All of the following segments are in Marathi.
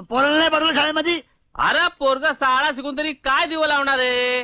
पोराला नाही पाठवलं शाळेमध्ये? अरे पोरगा शाळा शिकून तरी काय दिवं लावणार आहे?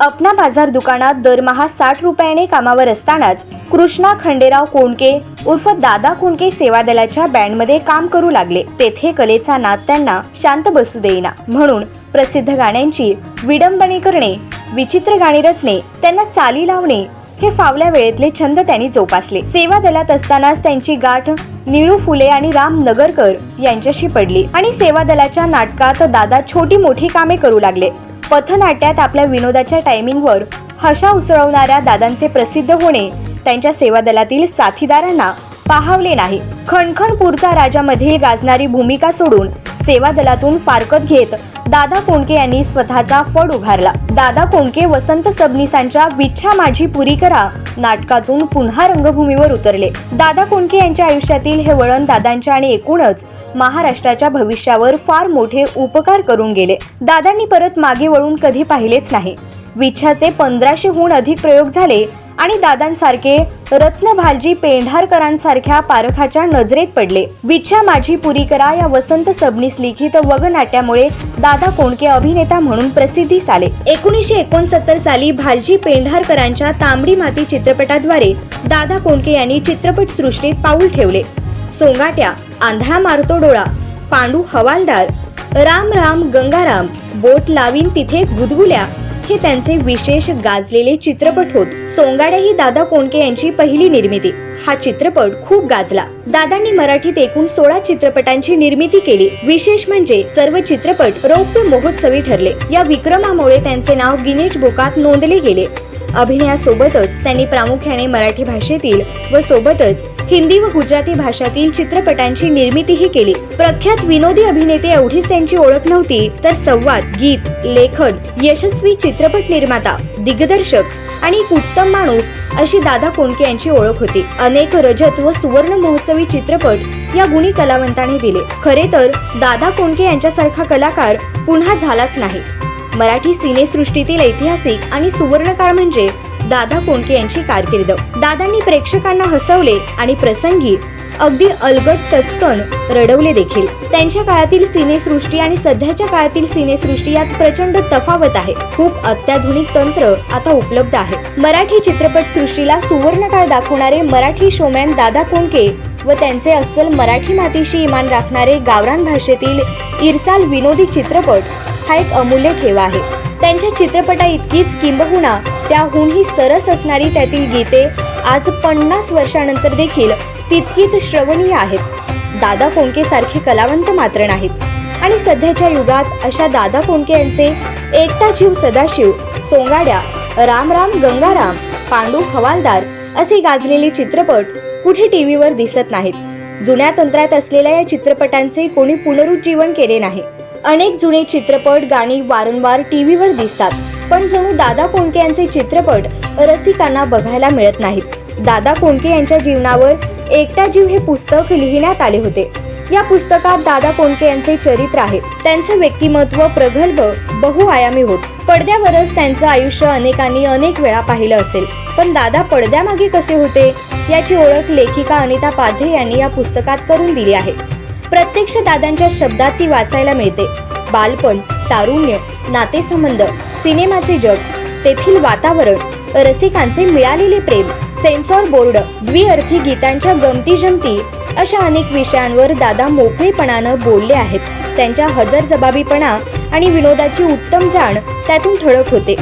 अपना बाजार दुकानात दरमहा साठ रुपयाने कामावर असतानाच कृष्णा खंडेराव कोंडके उर्फ दादा कोंडके सेवा दलाच्या बँडमध्ये काम करू लागले. तेथे कलेचा नाद त्यांना शांत बसू देईना. म्हणून प्रसिद्ध गाण्यांची विडंबने करणे विचित्र गाणी रचणे त्यांना चाली लावणे हे फावल्या वेळेतले छंद त्यांनी जोपासले. सेवा दलात असतानाच त्यांची गाठ निळू फुले आणि राम नगरकर यांच्याशी पडली. आणि सेवा दलाच्या नाटकात दादा छोटी मोठी कामे करू लागले. पथनाट्यात आपल्या विनोदाच्या टायमिंगवर हशा उसळवणाऱ्या दादांचे प्रसिद्ध होणे त्यांच्या सेवा दलातील साथीदारांना पाहावले नाही. खणखणपूरचा राजामध्ये गाजणारी भूमिका सोडून सेवा दलातून फारकत घेत दादा कोंडके यांनी स्वतःचा फड उभारला. दादा कोंडके वसंत सबनीसांच्या विच्छा माझी पुरी करा नाटकातून पुन्हा रंगभूमीवर उतरले. दादा कोंडके यांच्या आयुष्यातील हे वळण दादांच्या आणि एकूणच महाराष्ट्राच्या भविष्यावर फार मोठे उपकार करून गेले. दादांनी परत मागे वळून कधी पाहिलेच नाही. विच्छाचे पंधराशेहून अधिक प्रयोग झाले आणि दादांसारखे रत्न भालजी पेंढारकरांसारख्या पारखाच्या नजरेत पडले. विच्छा माझी पुरी करा या वसंत सबनीस लिखित वगनाट्यामुळे दादा कोंडके अभिनेता म्हणून प्रसिद्धीस आले. एकोणीसशे एकोणसत्तर साली भालजी पेंढारकरांच्या तांबडी माती चित्रपटाद्वारे दादा कोंडके यांनी चित्रपट सृष्टीत पाऊल ठेवले. सोंगाट्या आंधळा मारतो डोळा पांडू हवालदार राम राम गंगाराम बोट लावीन तिथे गुदगुल्या हे त्यांचे विशेष गाजलेले चित्रपट होत. सोंगाडे ही दादा कोंडके यांची पहिली निर्मिती. हा चित्रपट खूप गाजला. दादांनी मराठीत एकूण सोळा चित्रपटांची निर्मिती केली. विशेष म्हणजे सर्व चित्रपट रौप्य महोत्सवी ठरले. या विक्रमामुळे त्यांचे नाव गिनेश बुकात नोंदले गेले. अभिनयासोबतच त्यांनी प्रामुख्याने मराठी भाषेतील व सोबतच हिंदी व गुजराती भाषातील चित्रपटांची निर्मितीही केली. प्रख्यात विनोदी अभिनेते एवढीच त्यांची ओळख नव्हती तर संवाद गीत लेखन यशस्वी चित्रपट निर्माता दिग्दर्शक आणि एक उत्तम माणूस अशी दादा कोंडके यांची ओळख होती. अनेक रजत व सुवर्ण महोत्सवी चित्रपट या गुणी कलावंताने दिले. खरे तर दादा कोंडके यांच्यासारखा कलाकार पुन्हा झालाच नाही. मराठी सिनेसृष्टीतील ऐतिहासिक आणि सुवर्णकाळ म्हणजे दादा कोंडके यांची कारकीर्द. दादांनी प्रेक्षकांना हसवले आणि प्रसंगी अगदी अलगट टचकन रडवले देखील. त्यांच्या काळातील सिनेसृष्टी आणि सध्याच्या काळातील सिनेसृष्टी यात प्रचंड तफावत आहे. खूप अत्याधुनिक तंत्र आता उपलब्ध आहे. मराठी चित्रपट सृष्टीला सुवर्णकाळ दाखवणारे मराठी शोमॅन दादा कोंडके व त्यांचे अस्सल मराठी मातीशी इमान राखणारे गावरान भाषेतील इरसाल विनोदी चित्रपट हा एक अमूल्य ठेवा आहे. त्यांच्या चित्रपटा इतकीच किंबहुना त्याहूनही सरस असणारी त्यातील गीते आज पन्नास वर्षानंतर देखील तितकीच श्रवणीय आहेत. दादा फोंकेसारखे कलावंत मात्र नाहीत. आणि सध्याच्या युगात अशा दादा कोंडके यांचे एकटा जीव सदाशिव सोंगाड्या राम राम गंगाराम पांडू हवालदार असे गाजलेले चित्रपट कुठे टी व्हीवर दिसत नाहीत. जुन्या तंत्रात असलेल्या या चित्रपटांचे कोणी पुनरुज्जीवन केले नाही. अनेक जुने चित्रपट गाणी वारंवार टी व्हीवर दिसतात. पण जणू दादा कोंडके यांचे चित्रपट रसिकांना बघायला मिळत नाहीत. दादा कोंडके यांच्या जीवनावर एकटा जीव हे पुस्तक लिहिण्यात आले होते. या पुस्तकात दादा कोंडके यांचे चरित्र आहे. त्यांचं व्यक्तिमत्व प्रगल्भ बहुआयामी होत. पडद्यावरच त्यांचं आयुष्य अनेकांनी अनेक वेळा पाहिलं असेल. पण दादा पडद्यामागे कसे होते? याची ओळख लेखिका अनिता पाधे यांनी या पुस्तकात करून दिली आहे. प्रत्यक्ष दादांच्या शब्दात ती वाचायला मिळते. बालपण तारुण्य नातेसंबंध सिनेमाचे जग तेथील वातावरण रसिकांचे मिळालेले प्रेम सेन्सॉर बोर्ड द्विअर्थी गीतांच्या गमती जमती अशा अनेक विषयांवर दादा मोकळेपणानं बोलले आहेत. त्यांच्या हजर जबाबीपणा आणि विनोदाची उत्तम जाण त्यातून ठळक होते.